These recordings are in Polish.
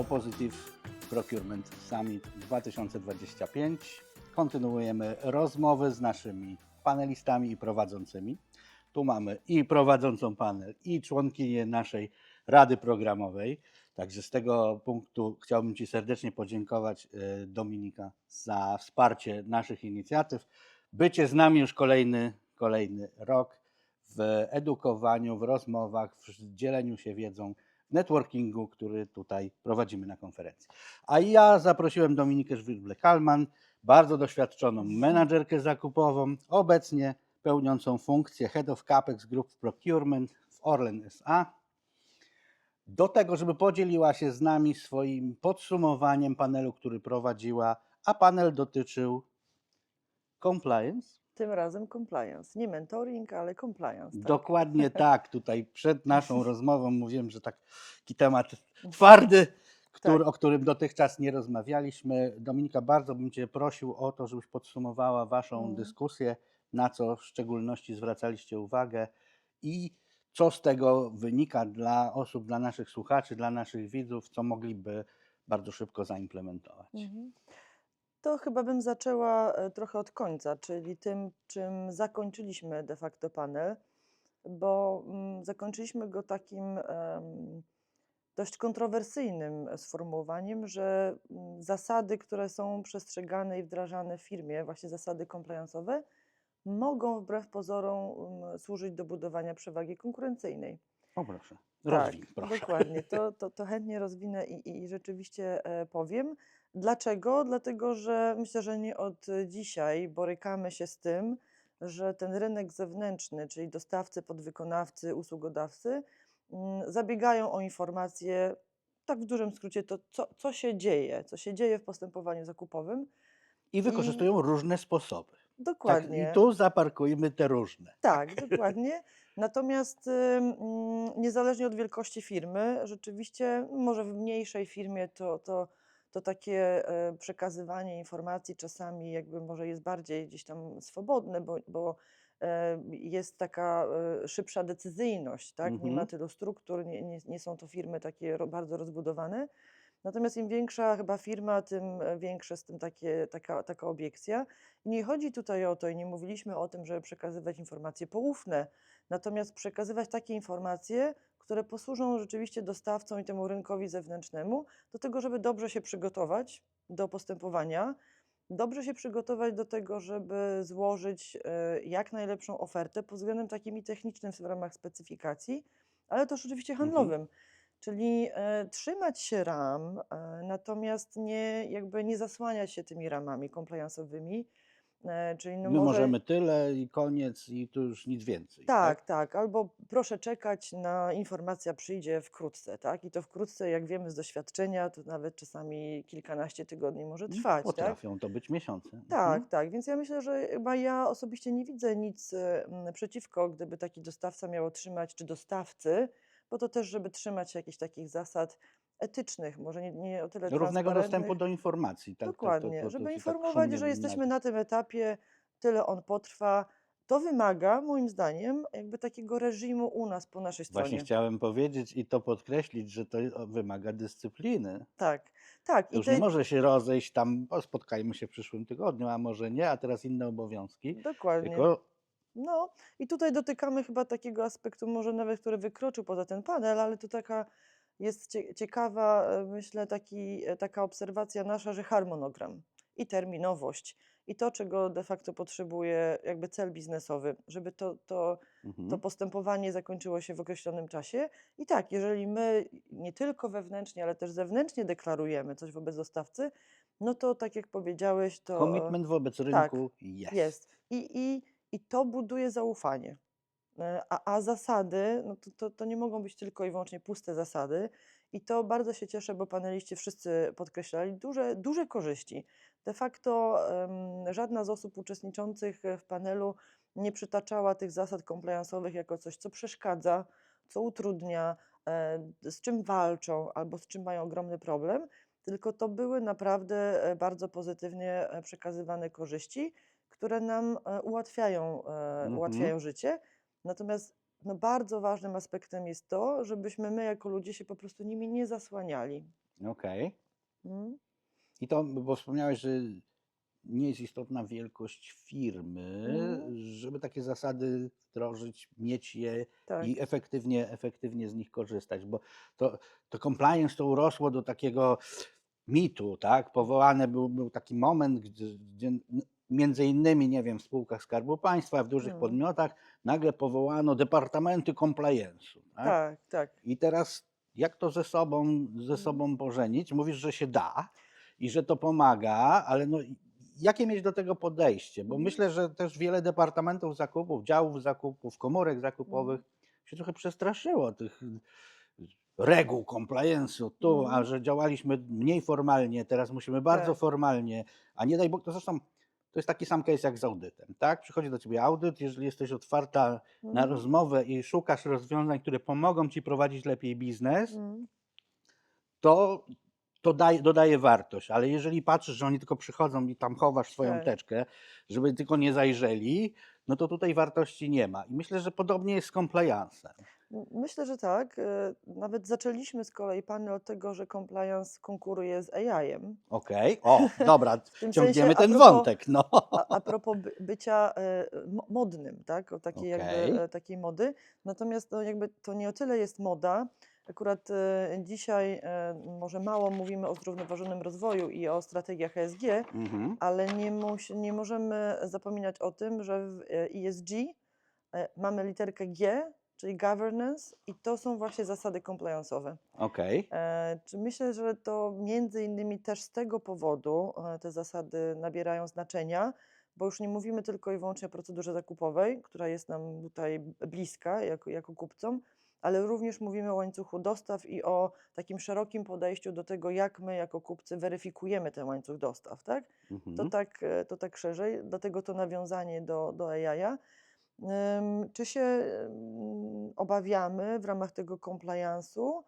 PO Positive Procurement Summit 2025. Kontynuujemy rozmowy z naszymi panelistami i prowadzącymi. Tu mamy i prowadzącą panel, i członkinię naszej Rady Programowej. Także z tego punktu chciałbym Ci serdecznie podziękować, e, Dominika, za wsparcie naszych inicjatyw. Bycie z nami już kolejny, kolejny rok w edukowaniu, w rozmowach, w dzieleniu się wiedzą, networkingu, który tutaj prowadzimy na konferencji. A ja zaprosiłem Dominikę Żwirble-Kalman, bardzo doświadczoną menadżerkę zakupową, obecnie pełniącą funkcję Head of CAPEX Group Procurement w Orlen SA, do tego, żeby podzieliła się z nami swoim podsumowaniem panelu, który prowadziła, a panel dotyczył compliance. Tym razem compliance. Nie mentoring, ale compliance. Tak? Dokładnie tak. Tutaj przed naszą rozmową mówiłem, że taki temat twardy, który, Tak. o którym dotychczas nie rozmawialiśmy. Dominika, bardzo bym Cię prosił o to, żebyś podsumowała Waszą Mhm. dyskusję, na co w szczególności zwracaliście uwagę i co z tego wynika dla osób, dla naszych słuchaczy, dla naszych widzów, co mogliby bardzo szybko zaimplementować. Mhm. To chyba bym zaczęła e, trochę od końca, czyli tym, czym zakończyliśmy de facto panel, bo mm, zakończyliśmy go takim dość kontrowersyjnym sformułowaniem, że mm, zasady, które są przestrzegane i wdrażane w firmie, właśnie zasady compliance'owe, mogą wbrew pozorom mm, służyć do budowania przewagi konkurencyjnej. O proszę, Tak, rozwij, proszę. dokładnie. To, to, to chętnie rozwinę i, i rzeczywiście e, powiem. Dlaczego? Dlatego, że myślę, że nie od dzisiaj borykamy się z tym, że ten rynek zewnętrzny, czyli dostawcy, podwykonawcy, usługodawcy, mm, zabiegają o informacje, tak w dużym skrócie, to co, co się dzieje, co się dzieje w postępowaniu zakupowym. I wykorzystują różne sposoby. Tak, Dokładnie. I tu zaparkujmy te różne. Tak, dokładnie. Natomiast mm, niezależnie od wielkości firmy, rzeczywiście, może w mniejszej firmie to, to, to takie e, przekazywanie informacji czasami jakby może jest bardziej gdzieś tam swobodne, bo, bo e, jest taka e, szybsza decyzyjność, tak? Nie ma Mhm. tylu struktur, nie, nie, nie są to firmy takie bardzo rozbudowane. Natomiast im większa chyba firma, tym większe z tym takie, taka, taka obiekcja. Nie chodzi tutaj o to, i nie mówiliśmy o tym, żeby przekazywać informacje poufne, natomiast przekazywać takie informacje, które posłużą rzeczywiście dostawcom i temu rynkowi zewnętrznemu do tego, żeby dobrze się przygotować do postępowania, dobrze się przygotować do tego, żeby złożyć e, jak najlepszą ofertę pod względem takim i technicznym w ramach specyfikacji, ale też oczywiście Mhm. handlowym. Czyli e, trzymać się ram, e, natomiast nie, jakby nie zasłaniać się tymi ramami compliance'owymi. E, czyli no My może, możemy tyle i koniec i tu już nic więcej. tak, tak, albo proszę czekać na informacja przyjdzie wkrótce, tak? I to wkrótce, jak wiemy z doświadczenia, to nawet czasami kilkanaście tygodni może Mm, trwać, tak? Potrafią to być miesiące. Tak, Mhm. tak. Więc ja myślę, że chyba ja osobiście nie widzę nic e, przeciwko, gdyby taki dostawca miał otrzymać, czy dostawcy, bo to też, żeby trzymać się jakichś takich zasad etycznych, może nie, nie o tyle Równego dostępu do informacji. Tak, to- to- Dokładnie, to- to żeby się tak informować, szumnie że jesteśmy na tym etapie, tyle on potrwa. To wymaga, moim zdaniem, jakby takiego reżimu u nas po naszej Właśnie stronie. chciałem powiedzieć i to podkreślić, że to wymaga dyscypliny. Tak, tak. Już nie tej, może się rozejść tam, o, spotkajmy się w przyszłym tygodniu, a może nie, a teraz inne obowiązki. dokładnie. Tylko No i tutaj dotykamy chyba takiego aspektu, może nawet, który wykroczył poza ten panel, ale to taka jest cie- ciekawa, e, myślę, taki, e, taka obserwacja nasza, że harmonogram i terminowość i to, czego de facto potrzebuje jakby cel biznesowy, żeby to, to, to mhm. postępowanie zakończyło się w określonym czasie. I tak, jeżeli my nie tylko wewnętrznie, ale też zewnętrznie deklarujemy coś wobec dostawcy, no to tak jak powiedziałeś, to commitment wobec tak, rynku jest. jest. I, i, i to buduje zaufanie. E, A, a zasady, no to, to, to nie mogą być tylko i wyłącznie puste zasady. I to bardzo się cieszę, bo paneliści wszyscy podkreślali duże, duże korzyści. De facto em, żadna z osób uczestniczących w panelu nie przytaczała tych zasad compliance'owych jako coś, co przeszkadza, co utrudnia, e, z czym walczą albo z czym mają ogromny problem, tylko to były naprawdę e, bardzo pozytywnie przekazywane korzyści, które nam ułatwiają, Mhm. ułatwiają życie. Natomiast no, bardzo ważnym aspektem jest to, żebyśmy my jako ludzie się po prostu nimi nie zasłaniali. Okej. Mm. I to, bo wspomniałeś, że nie jest istotna wielkość firmy, Mhm. żeby takie zasady wdrożyć, mieć je Tak. i efektywnie, efektywnie z nich korzystać, bo to, to compliance to urosło do takiego mitu, tak? Powołany był, był taki moment, gdzie, gdzie n- między innymi, nie wiem, w spółkach Skarbu Państwa, w dużych Mm. podmiotach nagle powołano departamenty compliance'u, tak? Tak, tak. I teraz jak to ze sobą, ze Mhm. sobą pożenić? Mówisz, że się da i że to pomaga, ale no, jakie mieć do tego podejście? Bo Mhm. myślę, że też wiele departamentów zakupów, działów zakupów, komórek zakupowych Mhm. się trochę przestraszyło tych reguł, compliance'u tu, a Mhm. że działaliśmy mniej formalnie, teraz musimy bardzo Tak. formalnie, a nie daj Bóg, to zresztą to jest taki sam case jak z audytem, tak? Przychodzi do ciebie audyt, jeżeli jesteś otwarta na Mhm. rozmowę i szukasz rozwiązań, które pomogą ci prowadzić lepiej biznes, Mm. to, to daje, dodaje wartość. Ale jeżeli patrzysz, że oni tylko przychodzą i tam chowasz swoją Tak. teczkę, żeby tylko nie zajrzeli, no to tutaj wartości nie ma. I myślę, że podobnie jest z compliance'em. Myślę, że tak. e, Nawet zaczęliśmy z kolei panel od tego, że compliance konkuruje z AI-em. Okej, o, dobra, ciągniemy sensie ten propos- wątek. No. A, a propos by, bycia e, mo- modnym, tak? O takiej, Okej. jakby, e, takiej mody. Natomiast no, jakby to nie o tyle jest moda. Akurat dzisiaj może mało mówimy o zrównoważonym rozwoju i o strategiach ESG, Mhm. ale nie, nie możemy zapominać o tym, że w ESG mamy literkę G, czyli governance, i to są właśnie zasady compliance'owe. Okej, E, Czy myślę, że to między innymi też z tego powodu e, te zasady nabierają znaczenia, bo już nie mówimy tylko i wyłącznie o procedurze zakupowej, która jest nam tutaj bliska jako, jako kupcom, ale również mówimy o łańcuchu dostaw i o takim szerokim podejściu do tego, jak my jako kupcy weryfikujemy ten łańcuch dostaw, tak? To mhm. tak, e, to tak szerzej, dlatego to nawiązanie do, do AI-a. Czy się obawiamy w ramach tego compliance'u?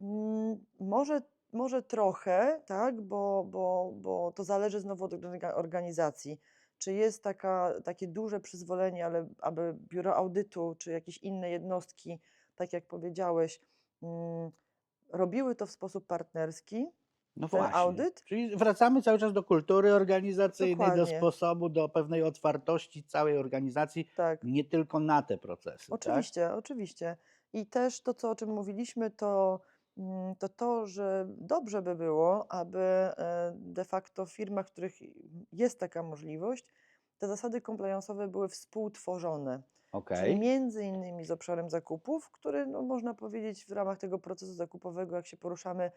Mm, Może, może trochę, tak, bo, bo, bo to zależy znowu od orga- organizacji. Czy jest taka, takie duże przyzwolenie, ale aby biuro audytu, czy jakieś inne jednostki, tak jak powiedziałeś, mm, robiły to w sposób partnerski, No ten właśnie. audyt? Czyli wracamy cały czas do kultury organizacyjnej, do Dokładnie. sposobu, do pewnej otwartości całej organizacji, tak. nie tylko na te procesy. Tak? Oczywiście, oczywiście. I też to, co, o czym mówiliśmy, to, mm, to to, że dobrze by było, aby e, de facto w firmach, w których jest taka możliwość, te zasady compliance'owe były współtworzone. Okej. Czyli między innymi z obszarem zakupów, który no, można powiedzieć w ramach tego procesu zakupowego, jak się poruszamy,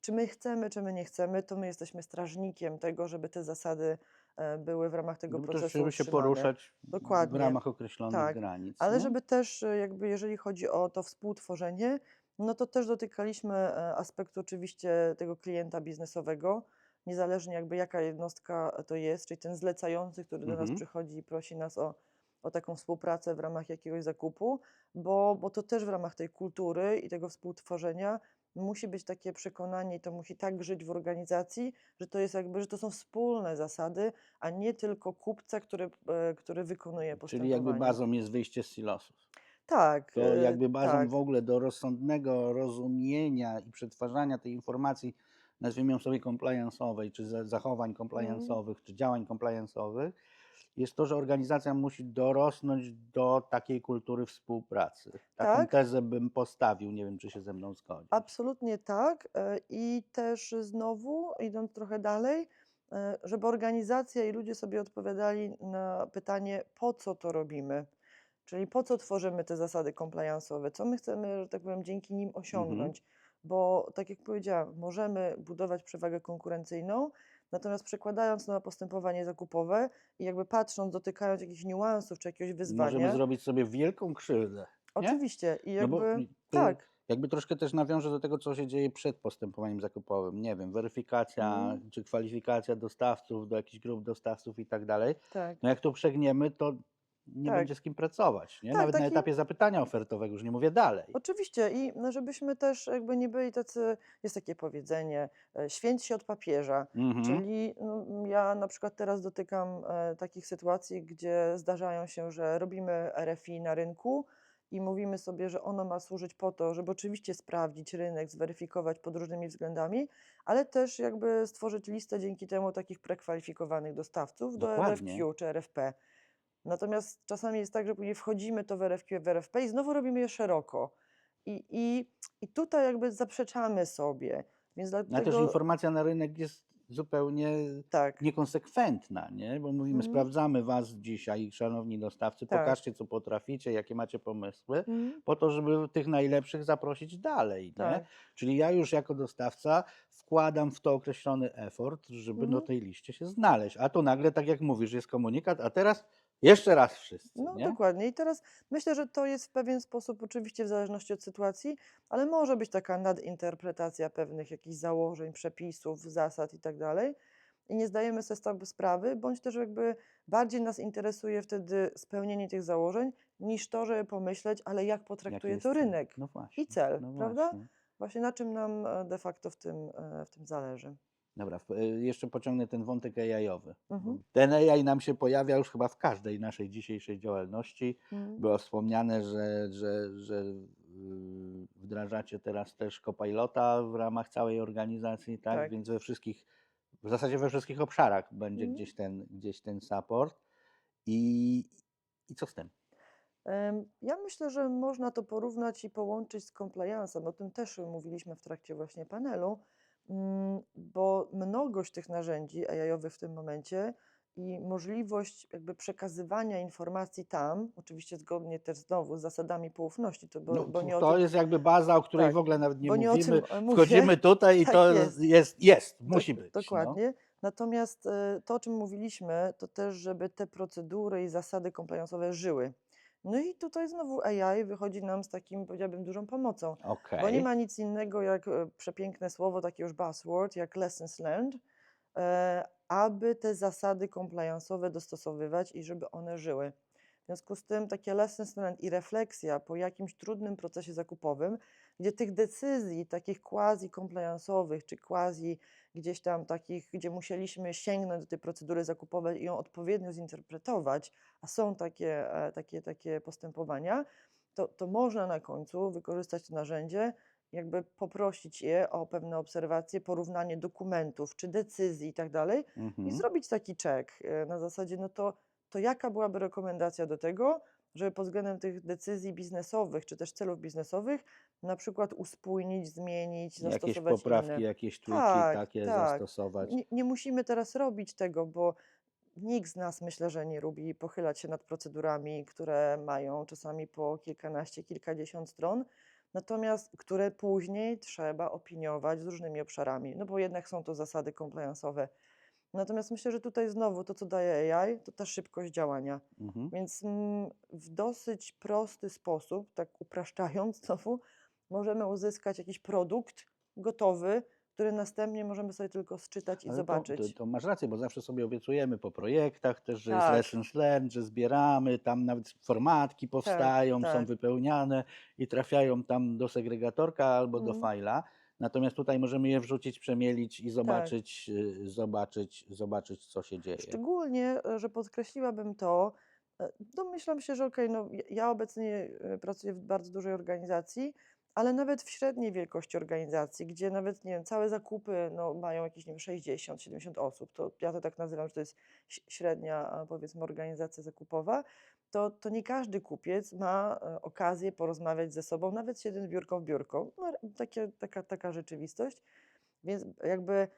czy my chcemy, czy my nie chcemy, to my jesteśmy strażnikiem tego, żeby te zasady e, były w ramach tego też, procesu żeby się utrzymane. poruszać w Dokładnie. ramach określonych Tak, granic. Ale no. żeby też e, jakby jeżeli chodzi o to współtworzenie, no to też dotykaliśmy e, aspektu oczywiście tego klienta biznesowego, niezależnie jakby jaka jednostka to jest, czyli ten zlecający, który do nas Mhm. przychodzi i prosi nas o, o taką współpracę w ramach jakiegoś zakupu, bo, bo to też w ramach tej kultury i tego współtworzenia musi być takie przekonanie i to musi tak żyć w organizacji, że to jest jakby, że to są wspólne zasady, a nie tylko kupca, który, e, który wykonuje Czyli postępowanie. jakby bazą jest wyjście z silosów. Tak, To e, jakby bazą tak. w ogóle do rozsądnego rozumienia i przetwarzania tej informacji, nazwijmy ją sobie compliance'owej, czy za- zachowań Mhm. compliance'owych, czy działań compliance'owych, jest to, że organizacja musi dorosnąć do takiej kultury współpracy. Taką Tak. tezę bym postawił, nie wiem, czy się ze mną zgodzi. Absolutnie tak. e, I też znowu, idąc trochę dalej, e, żeby organizacja i ludzie sobie odpowiadali na pytanie, po co to robimy. Czyli po co tworzymy te zasady compliance'owe, co my chcemy, że tak powiem, dzięki nim osiągnąć. Bo tak jak powiedziałam, możemy budować przewagę konkurencyjną, natomiast przekładając to na postępowanie zakupowe i jakby patrząc, dotykając jakichś niuansów czy jakiegoś wyzwania. Możemy zrobić sobie wielką krzywdę. nie? Oczywiście. I No jakby, tu tak. jakby troszkę też nawiążę do tego, co się dzieje przed postępowaniem zakupowym. Nie wiem, weryfikacja Mhm. czy kwalifikacja dostawców do jakichś grup dostawców i tak dalej. Tak. No jak to przegniemy, to nie Tak. będzie z kim pracować. Nie? Tak, Nawet na taki- etapie zapytania ofertowego, już nie mówię dalej. Oczywiście i no, żebyśmy też jakby nie byli tacy, jest takie powiedzenie, e, święć się od papieża, Mhm. czyli no, ja na przykład teraz dotykam e, takich sytuacji, gdzie zdarzają się, że robimy RFI na rynku i mówimy sobie, że ono ma służyć po to, żeby oczywiście sprawdzić rynek, zweryfikować pod różnymi względami, ale też jakby stworzyć listę dzięki temu takich prekwalifikowanych dostawców do Dokładnie. RFQ czy RFP. Natomiast czasami jest tak, że później wchodzimy to w RFQ, w RFP i znowu robimy je szeroko. I, i, i tutaj jakby zaprzeczamy sobie. Więc A też dlatego informacja na rynek jest zupełnie tak, niekonsekwentna, nie? Bo mówimy, Mhm. sprawdzamy Was dzisiaj, szanowni dostawcy, Tak. pokażcie, co potraficie, jakie macie pomysły, Mhm. po to, żeby tych najlepszych zaprosić dalej, nie? tak, Czyli ja już jako dostawca wkładam w to określony effort, żeby na Mhm. tej liście się znaleźć. A to nagle, tak jak mówisz, jest komunikat, a teraz jeszcze raz wszyscy, no nie? dokładnie. I teraz myślę, że to jest w pewien sposób, oczywiście w zależności od sytuacji, ale może być taka nadinterpretacja pewnych jakichś założeń, przepisów, zasad i tak dalej. I nie zdajemy sobie z tego sprawy, bądź też jakby bardziej nas interesuje wtedy spełnienie tych założeń, niż to, żeby pomyśleć, ale jak Jaki potraktuje jest to rynek. No właśnie. cel, no prawda? Właśnie. Właśnie na czym nam e, de facto w tym, e, w tym zależy. Dobra, y, jeszcze pociągnę ten wątek AI-owy. Mhm. Ten AI nam się pojawia już chyba w każdej naszej dzisiejszej działalności. Mhm. Było wspomniane, że, że, że y, wdrażacie teraz też Copilota w ramach całej organizacji, tak? Tak. Więc we wszystkich, w zasadzie we wszystkich obszarach będzie Mhm. gdzieś, ten, gdzieś ten support. I, I co z tym? Ja myślę, że można to porównać i połączyć z compliance'em. O tym też mówiliśmy w trakcie właśnie panelu, bo mnogość tych narzędzi AI-owych w tym momencie i możliwość jakby przekazywania informacji tam, oczywiście zgodnie też znowu z zasadami poufności, to bo, No, bo nie to tym, jest jakby baza, o której Tak, w ogóle nawet nie bo nie o mówimy. tym e. Wchodzimy tutaj i Tak to jest. jest, jest, musi Dok- być. No. Dokładnie. Natomiast e, to, o czym mówiliśmy, to też, żeby te procedury i zasady compliance'owe żyły. No i tutaj znowu AI wychodzi nam z takim, powiedziałabym, dużą pomocą. Okej. Bo nie ma nic innego jak e, przepiękne słowo, takie już buzzword, jak lessons learned, e, aby te zasady compliance'owe dostosowywać i żeby one żyły. W związku z tym takie lessons learned i refleksja po jakimś trudnym procesie zakupowym, gdzie tych decyzji takich quasi compliance'owych, czy quasi gdzieś tam takich, gdzie musieliśmy sięgnąć do tej procedury zakupowej i ją odpowiednio zinterpretować, a są takie, e, takie, takie postępowania, to, to można na końcu wykorzystać to narzędzie, jakby poprosić je o pewne obserwacje, porównanie dokumentów czy decyzji i tak dalej i Mhm. zrobić taki check e, na zasadzie, no to, to jaka byłaby rekomendacja do tego, żeby pod względem tych decyzji biznesowych czy też celów biznesowych na przykład uspójnić, zmienić, Jakieś zastosować poprawki, inne. jakieś triki Tak, takie tak. zastosować. Nie, nie musimy teraz robić tego, bo nikt z nas myślę, że nie lubi pochylać się nad procedurami, które mają czasami po kilkanaście, kilkadziesiąt stron, natomiast które później trzeba opiniować z różnymi obszarami, no bo jednak są to zasady compliance'owe. Natomiast myślę, że tutaj znowu to, co daje AI, to ta szybkość działania. Mhm. Więc mm, w dosyć prosty sposób, tak upraszczając znowu, możemy uzyskać jakiś produkt gotowy, który następnie możemy sobie tylko sczytać i Ale to, zobaczyć. to, to masz rację, bo zawsze sobie obiecujemy po projektach też, że Tak. jest lessons learned, że zbieramy, tam nawet formatki powstają, są tak. wypełniane i trafiają tam do segregatorka albo do Mhm. fajla. Natomiast tutaj możemy je wrzucić, przemielić i zobaczyć, y, zobaczyć, zobaczyć co się dzieje. Szczególnie, e, że podkreśliłabym to, e, domyślam się, że okej, no ja- obecnie pracuję w bardzo dużej organizacji, ale nawet w średniej wielkości organizacji, gdzie nawet, nie wiem, całe zakupy no, mają jakieś, nie wiem, 60-70 osób, to ja to tak nazywam, że to jest średnia, powiedzmy, organizacja zakupowa, to, to nie każdy kupiec ma e, okazję porozmawiać ze sobą, nawet siedząc biurko w biurko. No, takie, taka, taka rzeczywistość. Więc jakby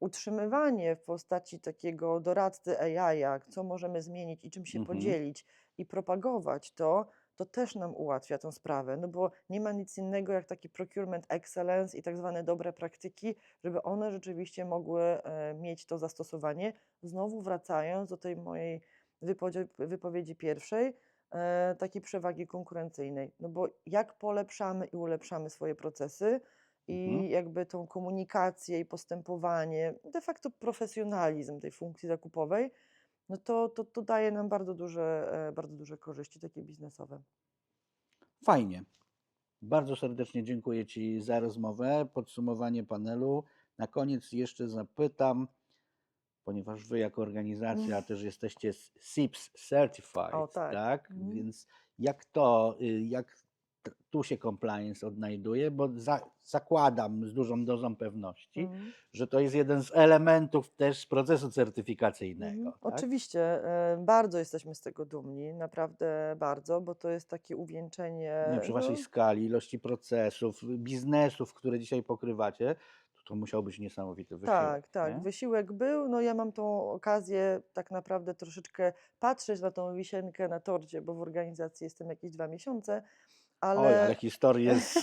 utrzymywanie w postaci takiego doradcy AI, co możemy zmienić i czym się Mhm. podzielić i propagować to, to też nam ułatwia tę sprawę, no bo nie ma nic innego jak taki procurement excellence i tak zwane dobre praktyki, żeby one rzeczywiście mogły e, mieć to zastosowanie. Znowu wracając do tej mojej wypowiedzi, wypowiedzi pierwszej, e, takiej przewagi konkurencyjnej, no bo jak polepszamy i ulepszamy swoje procesy, i Mhm. jakby tą komunikację i postępowanie, de facto profesjonalizm tej funkcji zakupowej, no to, to, to daje nam bardzo duże, e, bardzo duże korzyści takie biznesowe. Fajnie. Bardzo serdecznie dziękuję Ci za rozmowę, podsumowanie panelu. Na koniec jeszcze zapytam, ponieważ wy jako organizacja Mm. też jesteście SIPS Certified, O, tak. tak? Mhm. Więc jak to, y, jak t- tu się compliance odnajduje, bo za, zakładam z dużą dozą pewności, Mhm. że to jest jeden z elementów też procesu certyfikacyjnego. Mhm. Tak? Oczywiście, e, bardzo jesteśmy z tego dumni, naprawdę bardzo, bo to jest takie uwieńczenie. Nie, przy waszej no, skali, ilości procesów, biznesów, które dzisiaj pokrywacie, to, musiał być niesamowity wysiłek. Tak, tak. nie? Wysiłek był. No ja mam tą okazję tak naprawdę troszeczkę patrzeć na tą wisienkę na torcie, bo w organizacji jestem jakieś dwa miesiące, ale. Oj, ale historię z,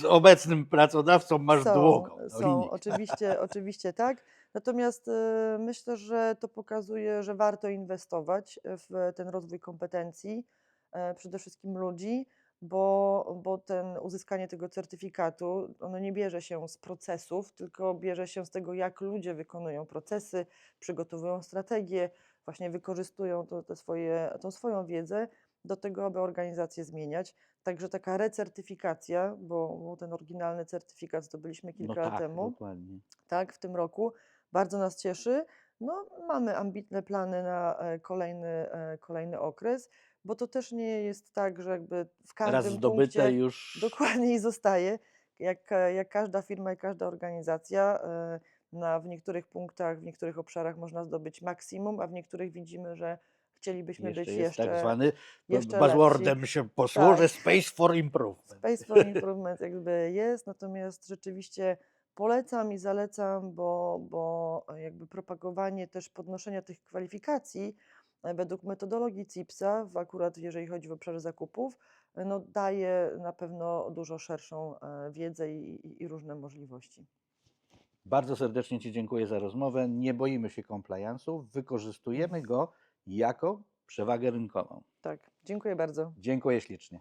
z obecnym pracodawcą masz są, długą. No, Są, oczywiście, oczywiście tak. Natomiast e, myślę, że to pokazuje, że warto inwestować w ten rozwój kompetencji, e, przede wszystkim ludzi, bo, bo ten uzyskanie tego certyfikatu, ono nie bierze się z procesów, tylko bierze się z tego, jak ludzie wykonują procesy, przygotowują strategie, właśnie wykorzystują to, te swoje, tą swoją wiedzę do tego, aby organizację zmieniać. Także taka recertyfikacja, bo, bo ten oryginalny certyfikat zdobyliśmy No kilka lat tak, temu, dokładnie. tak, w tym roku, bardzo nas cieszy. No, mamy ambitne plany na e, kolejny, e, kolejny okres, bo to też nie jest tak, że jakby w każdym Raz zdobyte punkcie już. dokładnie i zostaje. Jak, e, jak każda firma i każda organizacja, na, w niektórych punktach, w niektórych obszarach można zdobyć maksimum, a w niektórych widzimy, że chcielibyśmy Jeszcze być jest jeszcze, tak zwany, jeszcze buzzwordem się posłużę, Tak. space for improvement. Space for Improvement jakby jest, natomiast rzeczywiście polecam i zalecam, bo, bo jakby propagowanie też podnoszenia tych kwalifikacji e, według metodologii CIPS-a, akurat jeżeli chodzi w obszarze zakupów, e, no daje na pewno dużo szerszą e, wiedzę i, i, i różne możliwości. Bardzo serdecznie Ci dziękuję za rozmowę. Nie boimy się compliance'u, wykorzystujemy go jako przewagę rynkową. Tak, dziękuję bardzo. Dziękuję ślicznie.